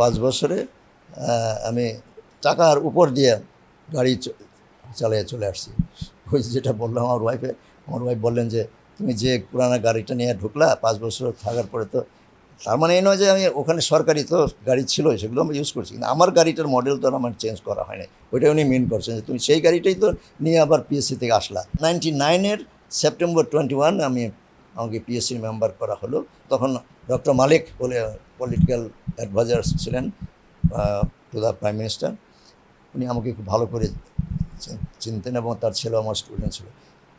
পাঁচ বছরে আমি টাকার উপর দিয়ে গাড়ি চালিয়ে চলে আসছি। ওই যেটা বললাম আমার ওয়াইফে আমার ওয়াইফ বললেন যে, তুমি যে পুরানা গাড়িটা নিয়ে ঢুকলা, পাঁচ বছর থাকার পরে তো তার মানে এই নয় যে আমি ওখানে সরকারি তো গাড়ি ছিল, সেগুলো আমি ইউজ করছি। কিন্তু আমার গাড়িটার মডেল তো আমার চেঞ্জ করা হয়নি। ওইটা উনি মিন করছেন যে, তুমি সেই গাড়িটাই তো নিয়ে আবার পিএসসি থেকে আসলা। নাইনটি নাইনের সেপ্টেম্বর টোয়েন্টি ওয়ান আমি আমাকে পিএসসির মেম্বার করা হলো। তখন ডক্টর মালিক বলে পলিটিক্যাল অ্যাডভাইজার ছিলেন টু দ্য প্রাইম মিনিস্টার উনি আমাকে খুব ভালো করে চিনতেন এবং তার ছেলে আমার স্টুডেন্ট ছিল।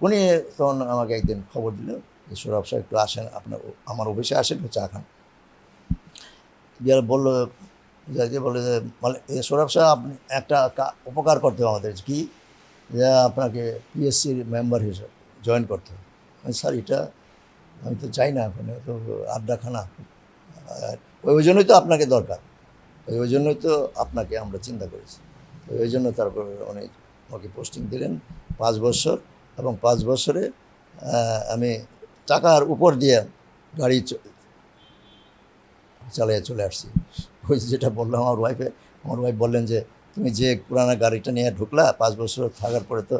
উনি তখন আমাকে একদিন খবর দিল, যে সৌরভ সাহেব একটু আসেন, আপনার আমার অফিসে আসেন, একটু চা খান। গিয়ে বলল যে বলে যে মানে সৌরভ সাহেব আপনি একটা উপকার করতে হবে আমাদের, কি? যে আপনাকে পিএসসির মেম্বার হিসেবে জয়েন করতে হবে। স্যার, এটা আমি তো চাই না ওখানে তো আড্ডাখানা। ওই জন্যই তো আপনাকে দরকার। ওই জন্যই তো আপনাকে আমরা চিন্তা করেছি। ওই জন্য তারপর উনি আমাকে পোস্টিং দিলেন পাঁচ বছর এবং পাঁচ বছরে আমি টাকার উপর দিয়ে গাড়ি চালিয়ে চলে আসছি। ওই যেটা বললাম আমার ওয়াইফে আমার ওয়াইফ বললেন যে, তুমি যে পুরানা গাড়িটা নিয়ে ঢুকলা, পাঁচ বছর থাকার পরে তো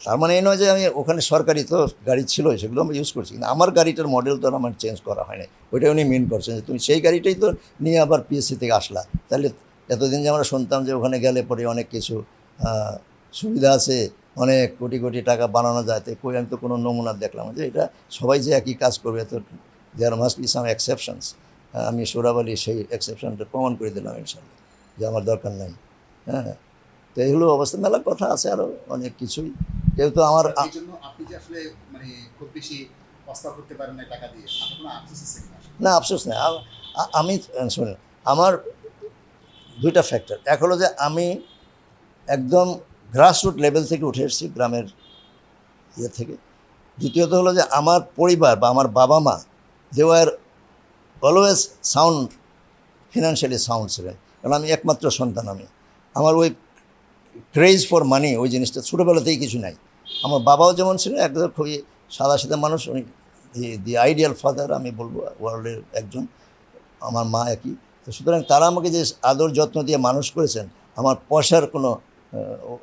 তার মানে এই নয় যে আমি ওখানে সরকারি তো গাড়ি ছিল, সেগুলো আমি ইউজ করছি। কিন্তু আমার গাড়িটার মডেল তো আমার চেঞ্জ করা হয়নি ওইটা উনি মেন করছেন যে তুমি সেই গাড়িটাই তো নিয়ে আবার পিএসসি থেকে আসলা। তাহলে এতদিন যে আমরা শুনতাম যে ওখানে গেলে পরে অনেক কিছু সুবিধা আছে, অনেক কোটি কোটি টাকা বানানো যায়। তো কই আমি তো কোনো নমুনা দেখলাম যে এটা সবাই যে একই কাজ করবে তো there must be some exceptions আমি সৌরভ আলী সেই এক্সেপশনটা প্রমাণ করে দিলাম ইনশাল্লাহ, যে আমার দরকার নাই। হ্যাঁ তো এইগুলো অবস্থা। মেলার কথা আছে আরও অনেক কিছুই। যেহেতু আমার আপনি যে আসলে মানে খুব বেশি প্রস্তাব করতে পারেন না টাকা দিয়ে আফসোস না আফসোস আ- আমি শুনুন আমার দুইটা ফ্যাক্টর এক হলো যে আমি একদম গ্রাসরুট লেভেল থেকে উঠে এসেছি গ্রামের ইয়ে থেকে। দ্বিতীয়ত হলো যে আমার পরিবার বা আমার বাবা মা they were always sound financially sound ছিলেন। কারণ আমি একমাত্র সন্তান আমি। আমার ওই ক্রেজ ফর মানি ওই জিনিসটা। ছোটোবেলাতেই কিছু নাই। আমার বাবাও যেমন ছিলেন একদম খুবই সাদা সাদা মানুষ, উনি দি আইডিয়াল ফাদার আমি বলব ওয়ার্ল্ডের একজন। আমার মা একই। তো সুতরাং তারা আমাকে যে আদর যত্ন দিয়ে মানুষ করেছেন, আমার পয়সার কোনো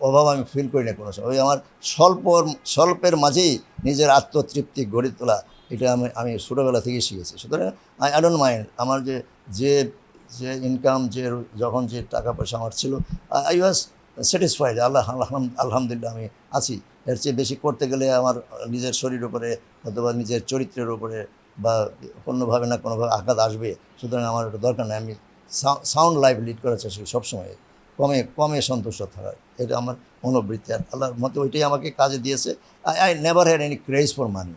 অভাব আমি ফিল করি না কোনো সময়। ওই আমার স্বল্প স্বল্পের মাঝেই নিজের আত্মতৃপ্তি গড়ে তোলা, এটা আমি আমি ছোটোবেলা থেকেই শিখেছি। সুতরাং আই আই ডোন্ট মাইন্ড আমার যে যে যে ইনকাম যে, যখন যে টাকা পয়সা আমার ছিল আই ওয়াজ স্যাটিসফাইড আল্লাহ, আলহাম- আলহামদুলিল্লাহ, আমি আছি। এর চেয়ে বেশি করতে গেলে আমার নিজের শরীর উপরে অথবা নিজের চরিত্রের উপরে বা কোনোভাবে না কোনোভাবে আঘাত আসবে, সুতরাং আমার ওটা দরকার নেই। আমি সাউন্ড লাইফ লিড করার চেষ্টা করি সবসময়। কমে কমে সন্তুষ্ট থাকার এটা আমার মনোবৃত্তি। আর আল্লাহর মতে ওইটাই আমাকে কাজে দিয়েছে। I I never had any craze for money